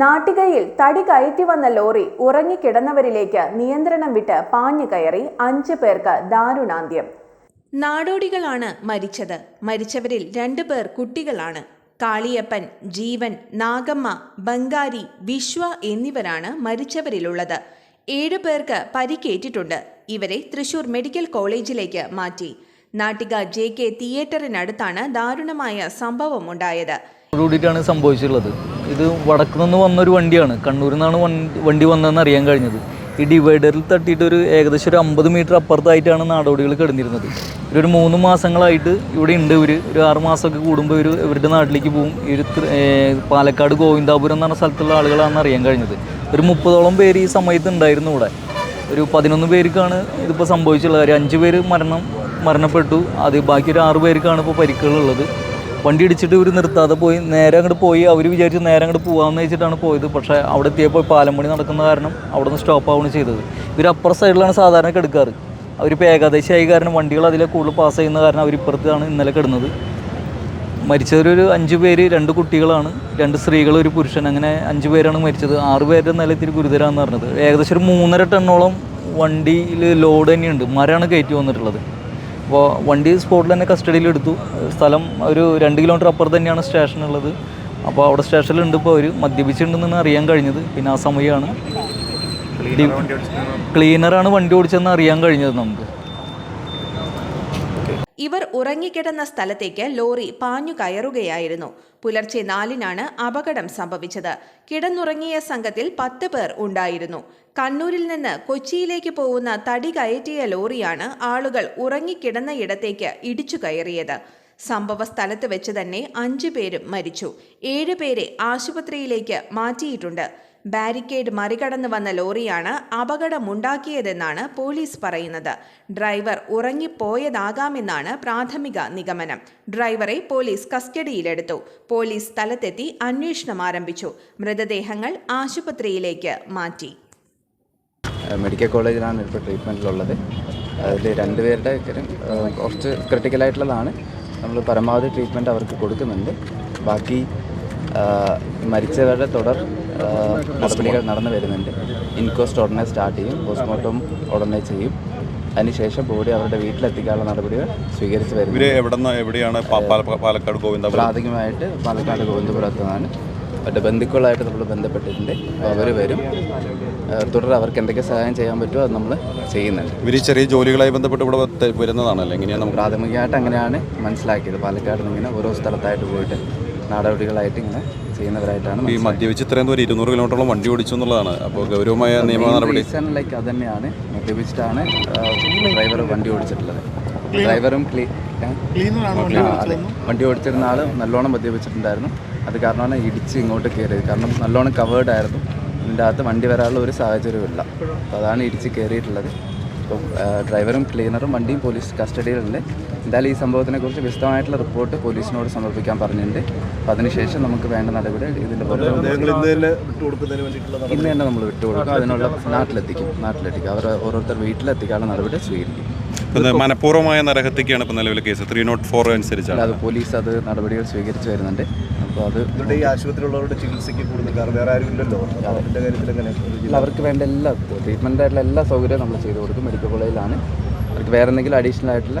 നാട്ടികയിൽ തടി കയറ്റി വന്ന ലോറി ഉറങ്ങിക്കിടന്നവരിലേക്ക് നിയന്ത്രണം വിട്ട് പാഞ്ഞു കയറി അഞ്ച് പേർക്ക് ദാരുണാന്ത്യം. നാടോടികളാണ് മരിച്ചത്. മരിച്ചവരിൽ രണ്ടു പേർ കുട്ടികളാണ്. കാളിയപ്പൻ ജീവൻ നാഗമ്മ ബംഗാരി വിശ്വ എന്നിവരാണ് മരിച്ചവരിലുള്ളത്. ഏഴു പേർക്ക് പരിക്കേറ്റിട്ടുണ്ട്. ഇവരെ തൃശൂർ മെഡിക്കൽ കോളേജിലേക്ക് മാറ്റി. നാട്ടിക ജെ കെ തിയേറ്ററിനടുത്താണ് ദാരുണമായ സംഭവമുണ്ടായത് കൂടിയിട്ടാണ് സംഭവിച്ചിട്ടുള്ളത്. ഇത് വടക്കു നിന്ന് വന്നൊരു വണ്ടിയാണ്. കണ്ണൂരിൽ നിന്നാണ് വണ്ടി വന്നതെന്ന് അറിയാൻ കഴിഞ്ഞത്. ഈ ഡിവൈഡറിൽ തട്ടിയിട്ട് ഒരു ഏകദേശം ഒരു അമ്പത് മീറ്റർ അപ്പുറത്തായിട്ടാണ് നാടോടികൾ കിടന്നിരുന്നത്. ഒരു മൂന്ന് മാസങ്ങളായിട്ട് ഇവിടെ ഉണ്ട് ഇവർ ഒരു ആറ് മാസമൊക്കെ കൂടുമ്പോൾ ഇവർ ഇവരുടെ നാട്ടിലേക്ക് പോകും ഇവർ പാലക്കാട് ഗോവിന്ദാപുരം എന്ന് പറഞ്ഞ സ്ഥലത്തുള്ള ആളുകളാണെന്ന് അറിയാൻ കഴിഞ്ഞത്. ഒരു മുപ്പതോളം പേര് ഈ സമയത്ത് ഉണ്ടായിരുന്നു ഇവിടെ. ഒരു പതിനൊന്ന് പേർക്കാണ് ഇതിപ്പോൾ സംഭവിച്ചുള്ളത് ഒരു അഞ്ച് പേര് മരണം മരണപ്പെട്ടു. അത് ബാക്കി ഒരു ആറ് പേർക്കാണ് ഇപ്പോൾ പരിക്കുകളുള്ളത് വണ്ടി ഇടിച്ചിട്ട് ഇവർ നിർത്താതെ പോയി. നേരെ അങ്ങോട്ട് പോയി. അവർ വിചാരിച്ച് നേരെ അങ്ങോട്ട് പോകാമെന്ന് വെച്ചിട്ടാണ് പോയത്. പക്ഷേ അവിടെ എത്തിയപ്പോൾ പാലം പണി നടക്കുന്ന കാരണം അവിടെ നിന്ന് സ്റ്റോപ്പ് ആവുകയാണ് ചെയ്തത്. ഇവർ അപ്പുറ സൈഡിലാണ് സാധാരണ കിടക്കാറ്. അവരിപ്പോൾ ഏകാദശിയായി കാരണം വണ്ടികൾ അതിലെ കൂടുതൽ പാസ് ചെയ്യുന്ന കാരണം അവർ ഇപ്പുറത്താണ് ഇന്നലെ കിടന്നത്. മരിച്ചവരൊരു അഞ്ച് പേര് രണ്ട് കുട്ടികളാണ് രണ്ട് സ്ത്രീകൾ ഒരു പുരുഷൻ. അങ്ങനെ അഞ്ച് പേരാണ് മരിച്ചത്. ആറ് പേരുടെ നില ഇത്തിരി ഗുരുതരമാണെന്ന് പറഞ്ഞത്. ഏകദേശം ഒരു മൂന്നര ടണ്ണോളം വണ്ടിയിൽ ലോഡ് തന്നെയുണ്ട്. മരമാണ് കയറ്റി വന്നിട്ടുള്ളത്. അപ്പോൾ വണ്ടി സ്പോട്ടിൽ തന്നെ കസ്റ്റഡിയിൽ എടുത്തു. സ്ഥലം ഒരു രണ്ട് കിലോമീറ്റർ അപ്പുറത്ത് തന്നെയാണ് സ്റ്റേഷൻ ഉള്ളത്. അപ്പോൾ അവിടെ സ്റ്റേഷനിൽ സ്റ്റേഷനിലുണ്ട് ഇപ്പോൾ അവർ മദ്യപിച്ചിട്ടുണ്ടെന്ന് അറിയാൻ കഴിഞ്ഞത്. പിന്നെ ആ സമയമാണ് ക്ലീനറാണ് വണ്ടി ഓടിച്ചതെന്ന് അറിയാൻ കഴിഞ്ഞത് നമുക്ക്. ഇവർ ഉറങ്ങിക്കിടന്ന സ്ഥലത്തേക്ക് ലോറി പാഞ്ഞു കയറുകയായിരുന്നു. പുലർച്ചെ നാലിനാണ് അപകടം സംഭവിച്ചത്. കിടന്നുറങ്ങിയ സംഘത്തിൽ പത്ത് പേർ ഉണ്ടായിരുന്നു. കണ്ണൂരിൽ നിന്ന് കൊച്ചിയിലേക്ക് പോകുന്ന തടി കയറ്റിയ ലോറിയാണ് ആളുകൾ ഉറങ്ങിക്കിടന്ന ഇടത്തേക്ക് ഇടിച്ചു കയറിയത്. സംഭവ സ്ഥലത്ത് വെച്ച് തന്നെ അഞ്ചു പേരും മരിച്ചു. ഏഴ് പേരെ ആശുപത്രിയിലേക്ക് മാറ്റിയിട്ടുണ്ട്. ബാരിക്കേഡ് മറികടന്നു വന്ന ലോറിയാണ് അപകടമുണ്ടാക്കിയതെന്നാണ് പോലീസ് പറയുന്നത്. ഡ്രൈവർ ഉറങ്ങിപ്പോയതാകാമെന്നാണ് പ്രാഥമിക നിഗമനം. ഡ്രൈവറെ പോലീസ് കസ്റ്റഡിയിലെടുത്തു. പോലീസ് സ്ഥലത്തെത്തി അന്വേഷണം ആരംഭിച്ചു. മൃതദേഹങ്ങൾ ആശുപത്രിയിലേക്ക് മാറ്റി. മെഡിക്കൽ കോളേജിലാണ് ഇപ്പോൾ ട്രീറ്റ്മെന്റിലുള്ളത്. അതിൽ രണ്ടുപേരുടെ കുറച്ച് ക്രിട്ടിക്കലായിട്ടുള്ളതാണ്. നമ്മൾ പരമാവധി ട്രീറ്റ്മെന്റ് അവർക്ക് കൊടുക്കുന്നുണ്ട്. ബാക്കി മരിച്ചവരുടെ തുടർ നടപടികൾ നടന്നു വരുന്നുണ്ട്. ഇൻക്വസ്റ്റ് ഉടനെ സ്റ്റാർട്ട് ചെയ്യും. പോസ്റ്റ്മോർട്ടം ഉടനെ ചെയ്യും. അതിനുശേഷം ബോഡി അവരുടെ വീട്ടിലെത്തിക്കാനുള്ള നടപടികൾ സ്വീകരിച്ചു വരുന്നു എവിടെന്ന് എവിടെയാണ്? പാലക്കാട് ഗോവിന്ദ പ്രാഥമികമായിട്ട് പാലക്കാട് ഗോവിന്ദപുരത്ത് നിന്നാണ് അവരുടെ ബന്ധുക്കളായിട്ട് നമ്മൾ ബന്ധപ്പെട്ടിട്ടുണ്ട്. അപ്പോൾ അവർ വരും. തുടർ അവർക്ക് എന്തൊക്കെ സഹായം ചെയ്യാൻ പറ്റുമോ അത് നമ്മൾ ചെയ്യുന്നുണ്ട്. ഇവർ ചെറിയ ജോലികളായി ബന്ധപ്പെട്ട് ഇവിടെ വരുന്നതാണല്ലോ? എങ്ങനെയാണ് പ്രാഥമികമായിട്ട് അങ്ങനെയാണ് മനസ്സിലാക്കിയത്. പാലക്കാട് നിന്ന് ഇങ്ങനെ ഓരോ സ്ഥലത്തായിട്ട് പോയിട്ട് നടപടികളായിട്ട് ഇങ്ങനെ ചെയ്യുന്നവരായിട്ടാണ് ഈ മദ്യപിച്ച് ഇത്രയും ദൂരം ഇരുന്നൂറ് കിലോമീറ്ററോളം വണ്ടി ഓടിച്ചു എന്നുള്ളതാണ്. അപ്പോൾ ഗൗരവമായ നിയമ നടപടി ലൈക്ക് അത് തന്നെയാണ് മദ്യപിച്ചിട്ടാണ് ഡ്രൈവർ വണ്ടി ഓടിച്ചിട്ടുള്ളത്. ഡ്രൈവറും ക്ലീ ആ, അതെ വണ്ടി ഓടിച്ചിരുന്ന ആൾ നല്ലോണം മദ്യപിച്ചിട്ടുണ്ടായിരുന്നു. അത് കാരണമാണ് ഇടിച്ച് ഇങ്ങോട്ട് കയറിയത്. കാരണം നല്ലോണം കവേർഡ് ആയിരുന്നു. ഇതിന്റെ അകത്ത് വണ്ടി വരാനുള്ള ഒരു സാഹചര്യമില്ല അപ്പോൾ അതാണ് ഇടിച്ച് കയറിയിട്ടുള്ളത്. അപ്പം ഡ്രൈവറും ക്ലീനറും വണ്ടിയും പോലീസ് കസ്റ്റഡിയിലുണ്ട്. എന്തായാലും ഈ സംഭവത്തിനെക്കുറിച്ച് വിശദമായിട്ടുള്ള റിപ്പോർട്ട് പോലീസിനോട് സമർപ്പിക്കാൻ പറഞ്ഞിട്ടുണ്ട്. അപ്പം അതിനുശേഷം നമുക്ക് വേണ്ട നടപടി ഇതിന്റെ പുറത്ത് ഇന്ന് തന്നെ നമ്മൾ വിട്ടുകൊടുക്കും. അതിനുള്ള നാട്ടിലെത്തിക്കും. നാട്ടിലെത്തിക്കും. അവർ ഓരോരുത്തർ വീട്ടിലെത്തിക്കാനുള്ള നടപടി സ്വീകരിക്കും. മനഃപൂർവമായ നരഹത്യക്കാണ് ഇപ്പോൾ നിലവിലെ കേസ്. ത്രീ നോട്ട് ഫോർ അനുസരിച്ചാണ്. അത് പോലീസ് അത് നടപടികൾ സ്വീകരിച്ചു വരുന്നുണ്ട്. അപ്പോൾ അത് ഇവരുടെ ഈ ആശുപത്രിയിലുള്ളവരുടെ ചികിത്സയ്ക്ക് കൂടുതൽ കാരണം വേറെ ആരും ഇല്ലല്ലോ? അവരുടെ കാര്യത്തിൽ എങ്ങനെ? അവർക്ക് വേണ്ട എല്ലാ ട്രീറ്റ്മെന്റ് ആയിട്ടുള്ള എല്ലാ സൗകര്യവും നമ്മൾ ചെയ്തു കൊടുക്കും. മെഡിക്കൽ കോളേജിലാണ്. അവർക്ക് വേറെ എന്തെങ്കിലും അഡീഷണൽ ആയിട്ടുള്ള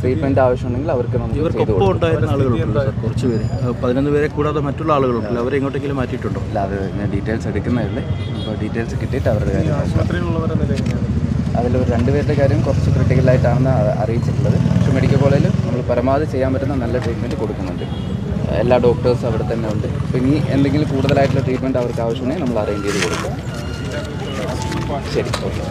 ട്രീറ്റ്മെന്റ് ആവശ്യമുണ്ടെങ്കിൽ അവർക്ക് ഇവർക്കൊപ്പം ഉണ്ടായിരുന്ന ആളുകളുണ്ടല്ലോ കുറച്ച് പേര്. പതിനൊന്ന് പേരെ കൂടാതെ മറ്റുള്ള ആളുകളുണ്ട് അവരെ എങ്ങോട്ടെങ്കിലും മാറ്റിയിട്ടുണ്ടോ? അല്ല അത് ഞാൻ ഡീറ്റെയിൽസ് എടുക്കുന്നതല്ലേ. അപ്പോൾ ഡീറ്റെയിൽസ് കിട്ടിയിട്ട് അവരുടെ കാര്യം. അതിൽ ഒരു രണ്ടുപേരുടെ കാര്യം കുറച്ച് ക്രിട്ടിക്കലായിട്ടാണെന്ന് അറിയിച്ചിട്ടുള്ളത്. പക്ഷേ മെഡിക്കൽ കോളേജിൽ നമ്മൾ പരമാവധി ചെയ്യാൻ പറ്റുന്ന നല്ല ട്രീറ്റ്മെന്റ് കൊടുക്കുന്നുണ്ട്. എല്ലാ ഡോക്ടേഴ്സും അവിടെ തന്നെ ഉണ്ട്. അപ്പോൾ ഇനി എന്തെങ്കിലും കൂടുതലായിട്ടുള്ള ട്രീറ്റ്മെന്റ് അവർക്ക് ആവശ്യമുണ്ടെങ്കിൽ നമ്മൾ അറേഞ്ച് ചെയ്ത് കൊടുക്കും. ശരി ഓക്കെ